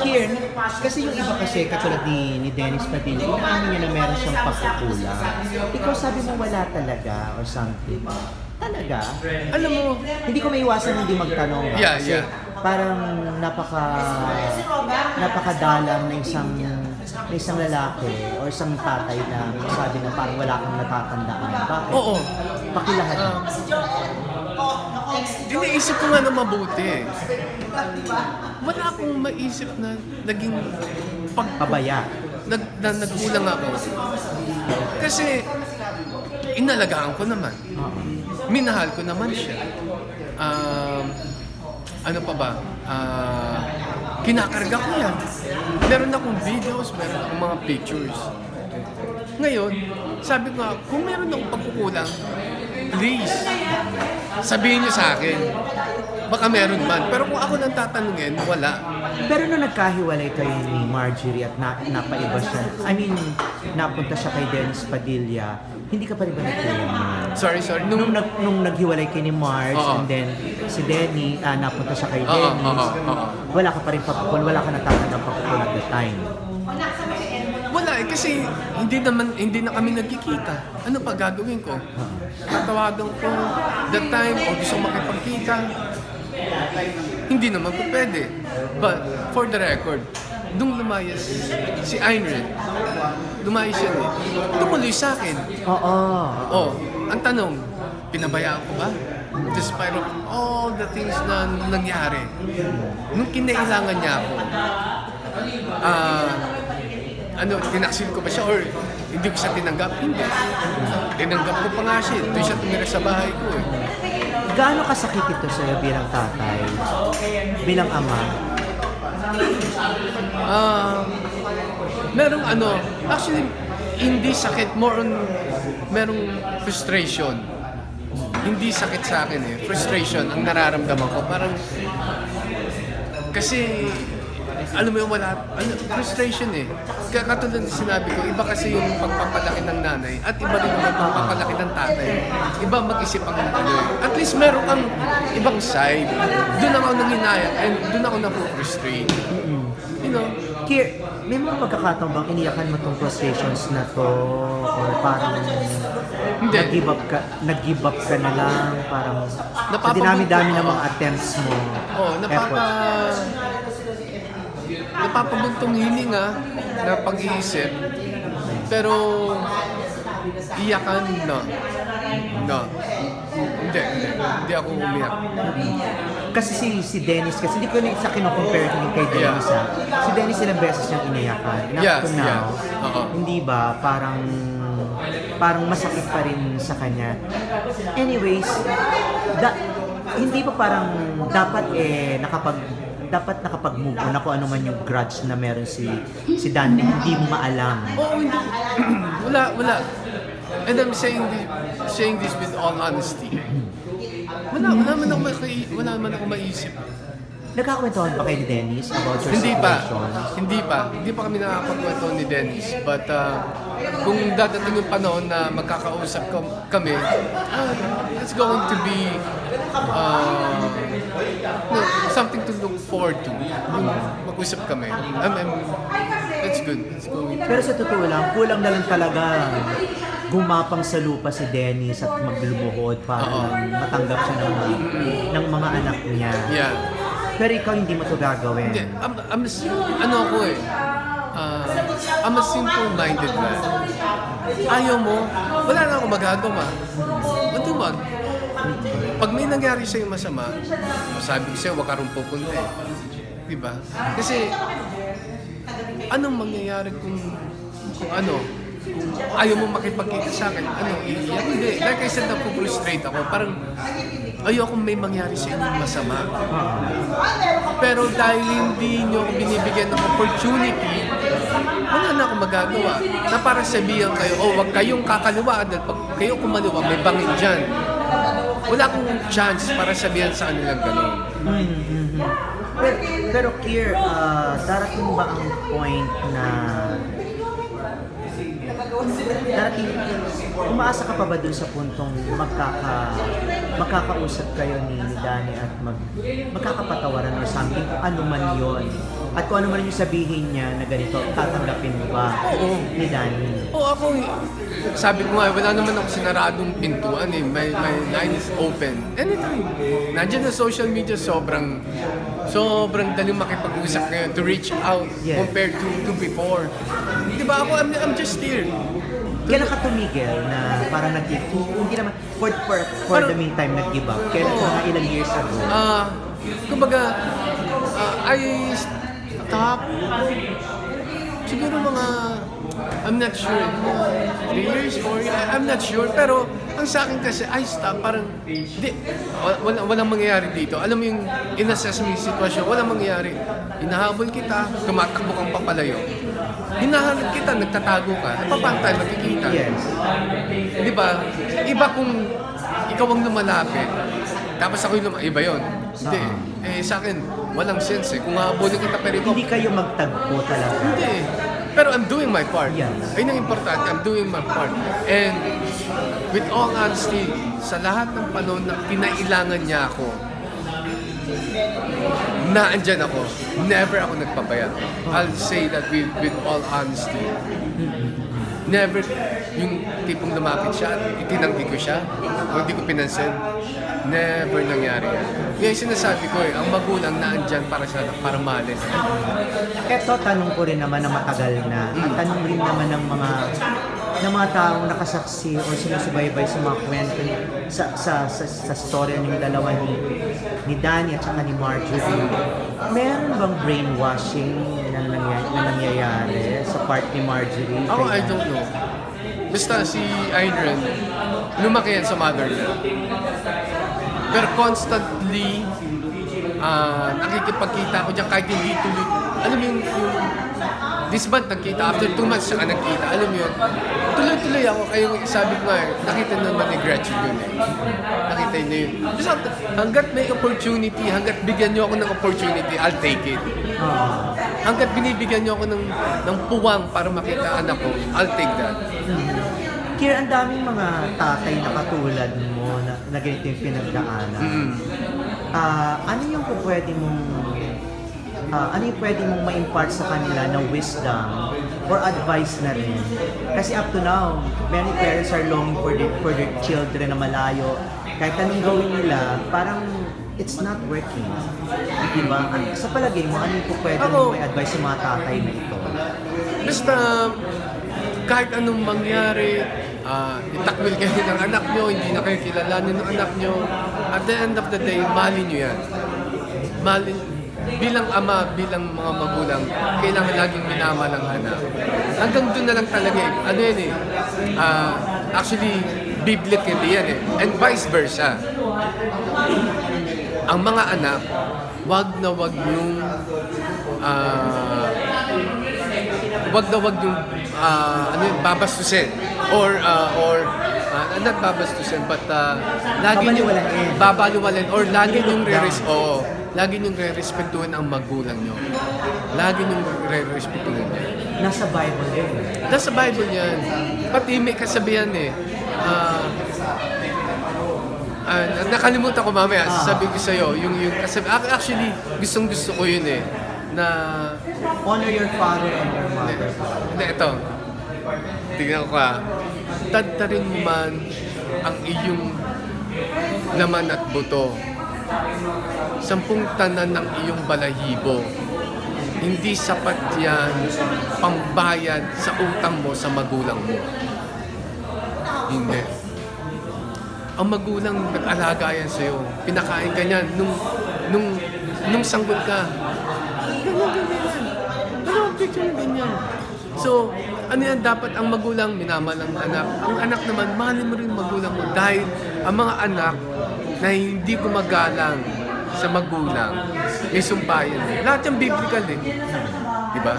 Kier, kasi yung iba kasi, katulad ni, ni Dennis Padilla, inaamin niya na meron siyang pagkukulang. Ikaw sabi mo wala talaga or something. Talaga? Alam mo, Hindi ko may iwasan hindi magtanong. ah, Yeah, kasi yeah. parang napaka napakadalang na isang na isang lalaki o isang tatay na sabi na parang wala kang natatandaan. Bakit? oo. Pakilahad mo. Iniisip ko nga na mabuti. Wala akong maisip na naging pag Pabaya. nag, na, nagkulang ako. Kasi inalagaan ko naman. Minahal ko naman siya. Um, ano pa ba? Ah, kinakarga ko yan. Meron akong videos, meron akong mga pictures. Ngayon, sabi ko nga, kung meron akong pagkukulang, please, sabihin niyo sa akin. Baka meron man. Pero kung ako nang tatanungin, wala. Pero nung nagkahiwalay kayo ni Marjorie at na, napaiba siya, I mean, napunta siya kay Dennis Padilla, hindi ka pa rin ba nagkulang? Sorry, sorry. Nung, Nung, nag, nung naghiwalay kay ni Marge Oo. and then si Denny, ah, napunta siya kay Oo, Dennis, oo, oo. wala ka pa rin papukul, wala ka natatandang papukul at the time. Kasi hindi naman, hindi na kami nagkikita. Ano pa gagawin ko? Tatawagan ko that time o gusto makipagkita. Hindi naman po pwede. But for the record, nung lumayas si Einrid, lumayas siya eh. Tumuloy sa akin. Oo. Oh, ang tanong, pinabayaan ko ba? Despite of all the things na nangyari. Nung kinailangan niya ako, ah, ano, tinaksil ko ba siya or hindi ko siya tinanggap? Hindi. Tinanggap ko pa nga siya. eh. Doon siya tumira sa bahay ko eh. Gaano kasakit ito sa'yo bilang tatay, bilang ama? Ah, merong ano, actually, hindi sakit, more on, merong frustration. Hindi sakit sa akin eh, frustration ang nararamdaman ko. Parang, kasi, alam mo yung wala, ano, frustration eh. Kaya katulad ng sinabi ko, iba kasi yung pagpapalaki ng nanay at iba rin yung pagpapalaki ng tatay. Iba mag-isip ang ano. At least meron kang ibang side. Doon ako nanginayang and doon ako na-frustrate. You know, Kier, may mga pagkakataon bang iniyakan mo tong frustrations na to? Or parang Hindi. nag-give up ka, nag-give up ka na lang? Parang sa Napapagod- dinami-dami ng mga attempts mo, Oh, napapa... efforts. Napapabuntong hininga na pag-iisip. Pero... Iyakan, no. No. Hindi, hindi. Hindi ako umiyak. Kasi si, si Dennis, kasi hindi ko na sa kino-compare ko kay Dennis Yeah. ha. Si Dennis ilang beses niyang iniyakan. And Yes, now, yeah. Oo. hindi ba, parang parang masakit pa rin sa kanya. Anyways, da, hindi ba parang dapat eh nakapag dapat nakapag-move on na kung ano man yung grudge na meron si si Dan na hindi mo maalam. Oo, hindi. wala, wala. And I'm saying this, saying this with all honesty. Wala, wala man ako, wala man ako maisip. Nagkakwentuhan ba kay ni Dennis about your Hindi pa. situation? Hindi pa. Hindi pa kami nakakapagkwento ni Dennis. But uh, kung dadating yung panahon na magkakausap kam- kami, uh, it's going to be uh, no, something to look forward to. Yung mag-usap kami. I mean, it's good. It's going Pero sa totoo lang, kulang na lang talaga gumapang sa lupa si Dennis at maglumuhod para lang matanggap siya ng, ng mga anak niya. Yeah. Pero ikaw hindi mo to gagawin. Hindi, I'm, I'm, ano ako eh, uh, I'm a simple-minded man. Ayaw mo, wala na ako magagawa. Matuwag. Pag may nangyari sa'yo masama, sabi ko sa'yo, huwag ka rin pupunta eh. Diba? Kasi, anong mangyayari kung, kung ano, ayaw mo makipagkita sa akin, ano, iiyak? Hindi. Like I said, napu-frustrate ako. Parang, ayoko may mangyari sa inyo masama. Pero dahil hindi nyo ako binibigyan ng opportunity, wala na akong magagawa. Na para sabihan kayo, oh, wag kayong kakaliwa dahil pag kayo kumaliwa, may bangin dyan. Wala akong chance para sabihan sa kanilang gano'n. Pero, pero Kier, ah, darating ba ang point na darating, umaasa ka pa ba dun sa puntong magkaka, magkakausap kayo ni, ni Danny at mag, magkakapatawaran or something, ano man yon At kung ano man yung sabihin niya na ganito, tatanggapin mo ba Oo. ni Danny? Oo, ako, sabi ko nga, wala naman ako sinaradong pintuan eh. My, my line is open. Anytime. Nandiyan na social media, sobrang, sobrang daling makipag-usap ngayon to reach out Yeah. compared to, to before. Di ba ako, I'm, I'm just here. Kailan ka tumigil na parang nag hindi naman, for, for, for the meantime, nag-give up? Kailan Oo. mga ilang years ago? Ah, kumbaga, ah, I stop siguro mga I'm not sure. mga Three years, four years, I- I'm not sure. Pero ang sa akin kasi, I stop, parang, di, wala, walang mangyayari dito. Alam mo yung in-assess mo yung sitwasyon, walang mangyayari. Hinahabol kita, tumatakbo kang papalayo. Hinahanap kita, nagtatago ka, napapantay, makikita. Yes. Di ba? Iba kung ikaw ang lumalapit, tapos ako yung lumalapit, iba yun. Hindi. Eh, sa akin, walang sense eh. Kung hahabulin kita, pero ikaw, Hindi kayo magtagpo talaga. hindi eh. Pero I'm doing my part. Yes. Ayun ang importante, I'm doing my part. And with all honesty, sa lahat ng panahon na pinailangan niya ako, na andyan ako, never ako nagpapaya. I'll say that with, with all honesty. Never yung tipong lumapit siya itinanggi ko siya o hindi ko pinansin. Never nangyari yan. Ngayon sinasabi ko eh, ang magulang na andyan para sa para mahalin. Eto, tanong ko rin naman na matagal na. At tanong rin naman ng mga ng mga taong nakasaksi o sinusubaybay sa mga kwento ni- sa sa sa, sa story ng dalawa ni ni Danny at saka ni Marjorie. Meron bang brainwashing na, nangyay, na nangyayari sa part ni Marjorie? Kay I don't know. Basta si Adrian, lumaki yan sa motherland. Pero constantly, ah nakikipagkita ako dyan kahit hindi tuloy. Alam mo yung, yung this month nagkita, after two months siya nagkita, alam mo yun, tuloy-tuloy ako, yung sabi ko nga, nakita naman ni Gretchen yun eh. Nakita niya yun. Basta hanggat may opportunity, hanggat bigyan niyo ako ng opportunity, I'll take it. Ah. Hanggat binibigyan niyo ako ng, ng puwang para makita anak ko, I'll take that. Kira, ang daming mga tatay na katulad mo na, na ganito yung pinagdaanan. Mm. Ah, ano yung po pwede mong ah, ano yung pwede mong ma-impart sa kanila na wisdom or advice na rin? Kasi up to now, many parents are longing for their, for their children na malayo. Kahit anong gawin nila, parang it's not working. Di ba? An- Sa palagay mo, ano po pwede Ako- mong may advice sa mga tatay na ito? Basta, kahit anong mangyari, ah, itakwil kayo ng anak nyo, hindi na kayo kilalanin ng anak nyo, at the end of the day, mahalin nyo yan. Mahalin, bilang ama, bilang mga magulang, kailangan laging minama ng anak. Hanggang doon na lang talaga eh. Ano yan eh, ah, actually, biblically yan eh. And vice versa. Ang mga anak, wag na wag yung ah, wag na wag yung ah, ano yun, babastusin or ah, or ah, not babastusin but uh, lagi yung babaliwalain or lagi yung Look down. re oo, lagi yung re-respetuhin ang magulang nyo. Lagi yung re-respetuhin niya. Nasa Bible din. Nasa Bible yan. Pati may kasabihan eh. Ah, ah, nakalimutan ko mamaya, Ah. sasabihin ko sa'yo, yung, yung kasabi, ac- actually, gustong gusto ko yun eh, na, Honor your father and your mother. hindi, ito, tignan ko ka, tadtarin mo man ang iyong laman at buto, sampung tanan ng iyong balahibo, hindi sapat yan pambayad sa utang mo sa magulang mo. Hindi. Ang magulang nag-alaga yan sa'yo. Pinakain ka niyan nung, nung, nung sanggol ka. Ganyan, ganyan yan. Ano ang picture ng ganyan? So, ano yan, dapat ang magulang minamahal ang anak. Ang anak naman, mahalin mo rin ang magulang mo. Dahil ang mga anak na hindi gumagalang sa magulang, may sumpayan. Lahat yung biblical eh. Di ba?